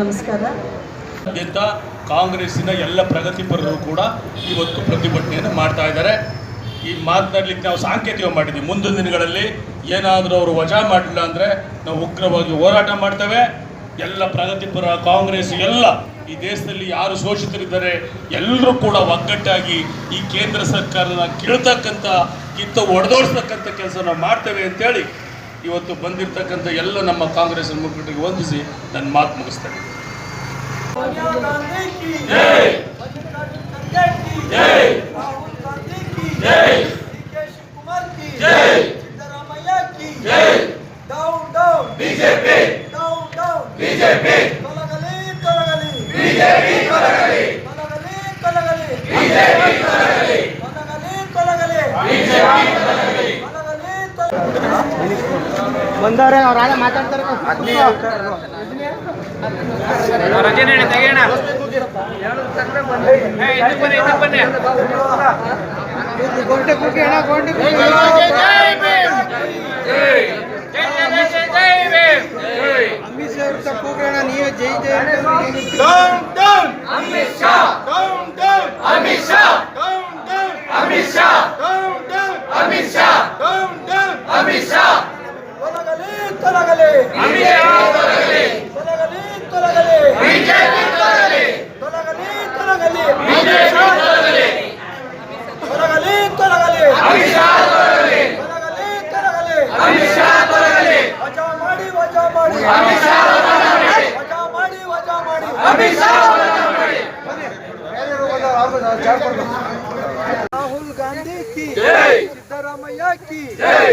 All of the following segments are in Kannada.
ನಮಸ್ಕಾರ. ಕಾಂಗ್ರೆಸ್ಸಿನ ಎಲ್ಲ ಪ್ರಗತಿಪರರು ಕೂಡ ಇವತ್ತು ಪ್ರತಿಭಟನೆಯನ್ನು ಮಾಡ್ತಾ ಇದ್ದಾರೆ. ಈ ಮಾತನಾಡ್ಲಿಕ್ಕೆ ನಾವು ಸಾಂಕೇತಿಕ ಮಾಡಿದ್ವಿ ಮುಂದಿನ ದಿನಗಳಲ್ಲಿ ಏನಾದರೂ ಅವರು ವಜಾ ಮಾಡಲಿಲ್ಲ ಅಂದರೆ ನಾವು ಉಗ್ರವಾಗಿ ಹೋರಾಟ ಮಾಡ್ತೇವೆ. ಎಲ್ಲ ಪ್ರಗತಿಪರ ಕಾಂಗ್ರೆಸ್ ಎಲ್ಲ ಈ ದೇಶದಲ್ಲಿ ಯಾರು ಶೋಷಿತರಿದ್ದಾರೆ ಎಲ್ಲರೂ ಕೂಡ ಒಗ್ಗಟ್ಟಾಗಿ ಈ ಕೇಂದ್ರ ಸರ್ಕಾರದ ಕೇಳ್ತಕ್ಕಂಥ ಕಿತ್ತ ಒಡೆದೋಡಿಸ್ತಕ್ಕಂಥ ಕೆಲಸ ನಾವು ಮಾಡ್ತೇವೆ ಅಂತೇಳಿ ಇವತ್ತು ಬಂದಿರತಕ್ಕಂಥ ಎಲ್ಲ ನಮ್ಮ ಕಾಂಗ್ರೆಸ್ ಮುಖಂಡರಿಗೆ ವಂದಿಸಿ ನನ್ನ ಮಾತು ಮುಗಿಸ್ತೇನೆ. ಜೈ! ಬಂದವ್ರೆ ಅವ್ರು ಆಗ ಮಾತಾಡ್ತಾರೆ ಗೋಲ್ಡೆ ಕುಕ್ಕಿ ಅಣ್ಣ ಗೋಲ್ಡೆ ಅಮಿತ್ ಶಾ ಅವ್ರ ತಪ್ಪು ಅಣ್ಣ ನೀವೇ ಜೈ ಜೈ ಅಂತ down down Amit Shah down down Amit Shah down down Amit Shah తొలగలే తొలగలి తొలగలే తొలగలి తొలగలి తొలగలి తొలగలే తొలగలి తొలగలే వజా మాడి వజా మాడి వజా మాడి వజా మాడి రాహుల్ గాంధీ కి సిద్ధరామయ్య కి జై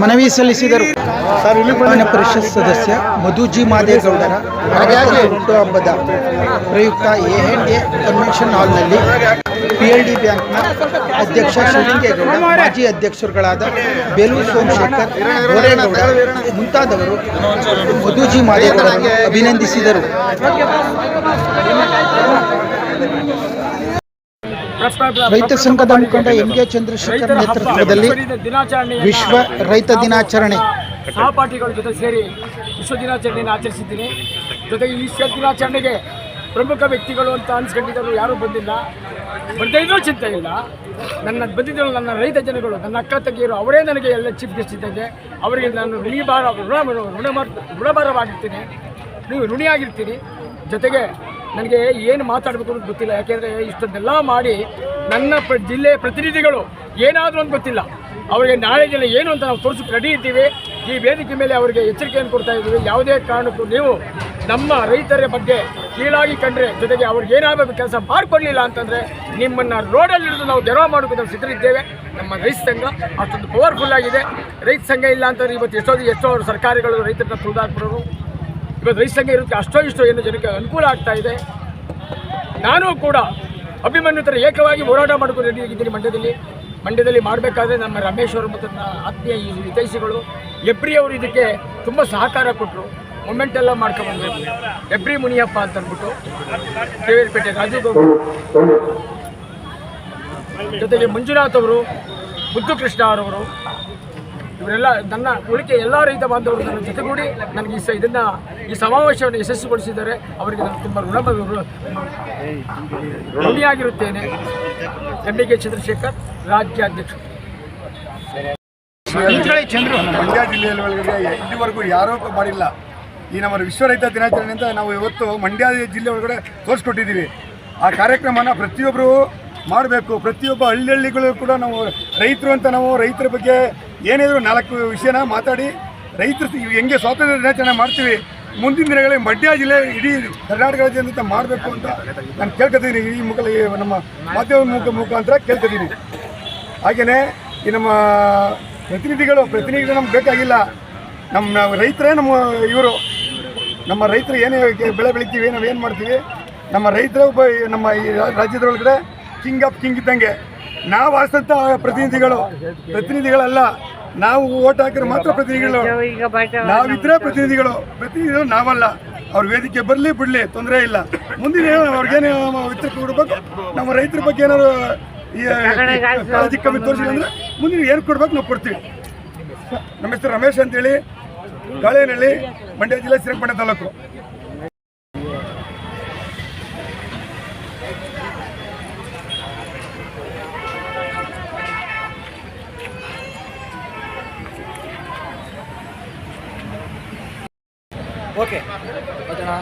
ಮನವಿ ಸಲ್ಲಿಸಿದರು. ವಿಧಾನ ಪರಿಷತ್ ಸದಸ್ಯ ಮಧುಜಿ ಮಾದೇಗೌಡರ ಹುಟ್ಟುಹಬ್ಬದ ಪ್ರಯುಕ್ತ ಎ ಎನ್ ಎ ಕನ್ವೆನ್ಷನ್ ಹಾಲ್ನಲ್ಲಿ ಪಿ ಎಲ್ ಡಿ ಬ್ಯಾಂಕ್ನ ಅಧ್ಯಕ್ಷ ಶಿವಲಿಂಗೇಗೌಡ ಮಾಜಿ ಅಧ್ಯಕ್ಷರುಗಳಾದ ಬೇಲೂರು ಸೋಮಶೇಖರ್ ಗೋರೇಗೌಡ ಮುಂತಾದವರು ಮಧುಜಿ ಮಾದೇಗೌಡರನ್ನು ಅಭಿನಂದಿಸಿದರು. ರೈತ ಸಂಘದ ಮುಖಂಡ ಎಂ ಕೆ ಚಂದ್ರಶೇಖರ್ ನೇತೃತ್ವದಲ್ಲಿ ವಿಶ್ವ ರೈತ ದಿನಾಚರಣೆ. ಸಹಪಾಠಿಗಳ ಜೊತೆ ಸೇರಿ ವಿಶ್ವ ದಿನಾಚರಣೆಯನ್ನು ಆಚರಿಸಿದ್ದೀನಿ. ಜೊತೆಗೆ ಈ ವಿಶ್ವ ದಿನಾಚರಣೆಗೆ ಪ್ರಮುಖ ವ್ಯಕ್ತಿಗಳು ಅಂತ ಅನ್ಸ್ಕೊಂಡಿದ್ದರು ಯಾರೂ ಬಂದಿಲ್ಲ. ಬಂದಿದ್ರು ಇದ್ರೂ ಚಿಂತೆ ಇಲ್ಲ. ನನ್ನ ಬಂದಿದ್ದರು ನನ್ನ ರೈತ ಜನಗಳು ನನ್ನ ಅಕ್ಕ ತಂಗಿಯರು ಅವರೇ ನನಗೆ ಎಲ್ಲ ಚೀಫ್ ಗೆಸ್ಟ್ ಇದ್ದಂಗೆ ಅವರಿಗೆ ನಾನು ಋಣಿಭಾರ ಋಣ ಋಣ ಋಣಭಾರವಾಗಿರ್ತೀನಿ. ನೀವು ಋಣಿಯಾಗಿರ್ತೀನಿ ಜೊತೆಗೆ ನನಗೆ ಏನು ಮಾತಾಡಬೇಕು ಅಂತ ಗೊತ್ತಿಲ್ಲ. ಯಾಕೆಂದರೆ ಇಷ್ಟನ್ನೆಲ್ಲ ಮಾಡಿ ನನ್ನ ಪ್ರ ಜಿಲ್ಲೆಯ ಪ್ರತಿನಿಧಿಗಳು ಏನಾದರೂ ಅಂತ ಗೊತ್ತಿಲ್ಲ. ಅವರಿಗೆ ನಾಳೆ ದಿನ ಏನು ಅಂತ ನಾವು ತೋರಿಸಕ್ಕೆ ರೆಡಿ ಇದ್ದೀವಿ. ಈ ವೇದಿಕೆ ಮೇಲೆ ಅವರಿಗೆ ಎಚ್ಚರಿಕೆಯನ್ನು ಕೊಡ್ತಾ ಇದ್ದೀವಿ. ಯಾವುದೇ ಕಾರಣಕ್ಕೂ ನೀವು ನಮ್ಮ ರೈತರ ಬಗ್ಗೆ ಕೀಳಾಗಿ ಕಂಡ್ರೆ ಜೊತೆಗೆ ಅವ್ರಿಗೆ ಏನಾಗಬೇಕು ಕೆಲಸ ಮಾಡಿಕೊಡ್ಲಿಲ್ಲ ಅಂತಂದರೆ ನಿಮ್ಮನ್ನು ರೋಡಲ್ಲಿ ಹಿಡಿದು ನಾವು ಜನ ಮಾಡಬೇಕು ನಾವು ಸಿದ್ಧರಿದ್ದೇವೆ. ನಮ್ಮ ರೈತ ಸಂಘ ಅಷ್ಟೊಂದು ಪವರ್ಫುಲ್ ಆಗಿದೆ. ರೈತ ಸಂಘ ಇಲ್ಲ ಅಂತಂದ್ರೆ ಇವತ್ತು ಎಷ್ಟೋ ಎಷ್ಟೋ ಸರ್ಕಾರಗಳು ರೈತರನ್ನ ತುಳಿದಾಕ್ಬಿಡೋರು. ಇವತ್ತು ರೈತ ಸಂಘ ಇರೋದಕ್ಕೆ ಅಷ್ಟೋ ಇಷ್ಟೋ ಏನು ಜನಕ್ಕೆ ಅನುಕೂಲ ಆಗ್ತಾ ಇದೆ. ನಾನು ಕೂಡ ಅಭಿಮನ್ಯುತರ ಏಕವಾಗಿ ಹೋರಾಟ ಮಾಡಿಕೊಂಡು ರೆಡಿ ಆಗಿದ್ದೀನಿ ಮಂಡ್ಯದಲ್ಲಿ. ಮಂಡ್ಯದಲ್ಲಿ ಮಾಡಬೇಕಾದ್ರೆ ನಮ್ಮ ರಮೇಶ್ ಮತ್ತು ನನ್ನ ಆತ್ಮೀಯ ಹಿತೈಷಿಗಳು, ಎಬ್ರಿ ಅವರು ಇದಕ್ಕೆ ತುಂಬ ಸಹಕಾರ ಕೊಟ್ಟರು ಮೂಮೆಂಟ್ ಎಲ್ಲ ಮಾಡ್ಕೊಂಡ್ಬಂದ್ರು ಎಬ್ರಿ ಮುನಿಯಪ್ಪ ಅಂತ ಅಂದ್ಬಿಟ್ಟು ಕೇವೇರಿಪೇಟೆ ರಾಜು ಗೌಡ್ರು ಜೊತೆಗೆ ಮಂಜುನಾಥ್ ಅವರು ಮುದ್ದು ಕೃಷ್ಣ ಅವರವರು ಇವರೆಲ್ಲ ನನ್ನ ಉಳಿಕೆ ಎಲ್ಲ ರೈತ ಬಾಂಧವರು ನನ್ನ ಜೊತೆಗೂಡಿ ನನಗೆ ಈ ಸ ಇದನ್ನು ಈ ಸಮಾವೇಶವನ್ನು ಯಶಸ್ವಿಗೊಳಿಸಿದ್ದಾರೆ. ಅವರಿಗೆ ನಾನು ತುಂಬ ಋಣ ಋಣಿಯಾಗಿರುತ್ತೇನೆ. ಎಂ ಕೆ ಚಂದ್ರಶೇಖರ್, ರಾಜ್ಯಾಧ್ಯಕ್ಷ. ಮಂಡ್ಯ ಜಿಲ್ಲೆಯಲ್ಲಿ ಒಳಗಡೆ ಇಲ್ಲಿವರೆಗೂ ಯಾರೋ ಮಾಡಿಲ್ಲ. ಈ ನಮ್ಮ ವಿಶ್ವ ರೈತ ದಿನಾಚರಣೆ ಅಂತ ನಾವು ಇವತ್ತು ಮಂಡ್ಯ ಜಿಲ್ಲೆ ಒಳಗಡೆ ತೋರಿಸ್ಕೊಟ್ಟಿದ್ದೀವಿ. ಆ ಕಾರ್ಯಕ್ರಮನ ಪ್ರತಿಯೊಬ್ಬರು ಮಾಡಬೇಕು. ಪ್ರತಿಯೊಬ್ಬ ಹಳ್ಳಿ ಹಳ್ಳಿಗಳು ಕೂಡ ನಾವು ರೈತರು ಅಂತ ನಾವು ರೈತರ ಬಗ್ಗೆ ಏನಿದ್ರು ನಾಲ್ಕು ವಿಷಯನ ಮಾತಾಡಿ ರೈತರು ಹೆಂಗೆ ಸ್ವಾತಂತ್ರ್ಯ ದಿನಾಚರಣೆ ಮಾಡ್ತೀವಿ, ಮುಂದಿನ ದಿನಗಳಲ್ಲಿ ಮಂಡ್ಯ ಜಿಲ್ಲೆ ಇಡೀ ಕರ್ನಾಟಕ ರಾಜ್ಯದಿಂದ ಮಾಡಬೇಕು ಅಂತ ನಾನು ಕೇಳ್ಕೊತೀನಿ. ಈ ಮುಖ ನಮ್ಮ ಮಾಧ್ಯಮ ಮುಖ ಮುಖಾಂತರ ಕೇಳ್ಕೊತೀನಿ. ಹಾಗೆಯೇ ಈ ನಮ್ಮ ಪ್ರತಿನಿಧಿಗಳು ಪ್ರತಿನಿಧಿಗಳು ನಮ್ಗೆ ಬೇಕಾಗಿಲ್ಲ. ನಮ್ಮ ರೈತರೇ ನಮ್ಮ ಇವರು. ನಮ್ಮ ರೈತರು ಏನೇ ಬೆಳೆ ಬೆಳಿತೀವಿ ನಾವು ಏನು ಮಾಡ್ತೀವಿ, ನಮ್ಮ ರೈತರ ಒಬ್ಬ ನಮ್ಮ ಈ ರಾಜ್ಯದೊಳಗಡೆ ಕಿಂಗ್ ಆಫ್ ಕಿಂಗ್ ಇದ್ದಂಗೆ. ನಾವು ಆಸಂತ ಪ್ರತಿನಿಧಿಗಳು, ಪ್ರತಿನಿಧಿಗಳಲ್ಲ, ನಾವು ಓಟ್ ಹಾಕಿದ್ರೆ ಮಾತ್ರ ಪ್ರತಿನಿಧಿಗಳು. ನಾವಿದ್ರೆ ಪ್ರತಿನಿಧಿಗಳು ಪ್ರತಿನಿಧಿಗಳು ನಾವಲ್ಲ. ಅವ್ರ ವೇದಿಕೆ ಬರಲಿ ಬಿಡಲಿ, ತೊಂದರೆ ಇಲ್ಲ. ಮುಂದಿನ ಅವ್ರಿಗೇನು ವಿತರಕ ಕೊಡ್ಬೇಕು ನಮ್ಮ ರೈತರ ಬಗ್ಗೆ ಏನಾದ್ರು ಕಾಳಜಿ ಕಮ್ಮಿ ತೋರಿಸಿಲ್ಲ ಮುಂದಿನ ಏನು ಕೊಡ್ಬೇಕು ನಾವು ಕೊಡ್ತೀವಿ. ನಮ್ಮ ಹೆಸರು ರಮೇಶ್ ಅಂತೇಳಿ ಕಾಳೇನಹಳ್ಳಿ ಮಂಡ್ಯ ಜಿಲ್ಲೆ ಶ್ರೀರಂಗಪಟ್ಟಣ ತಾಲೂಕು. ఓకే. ఓకేనా?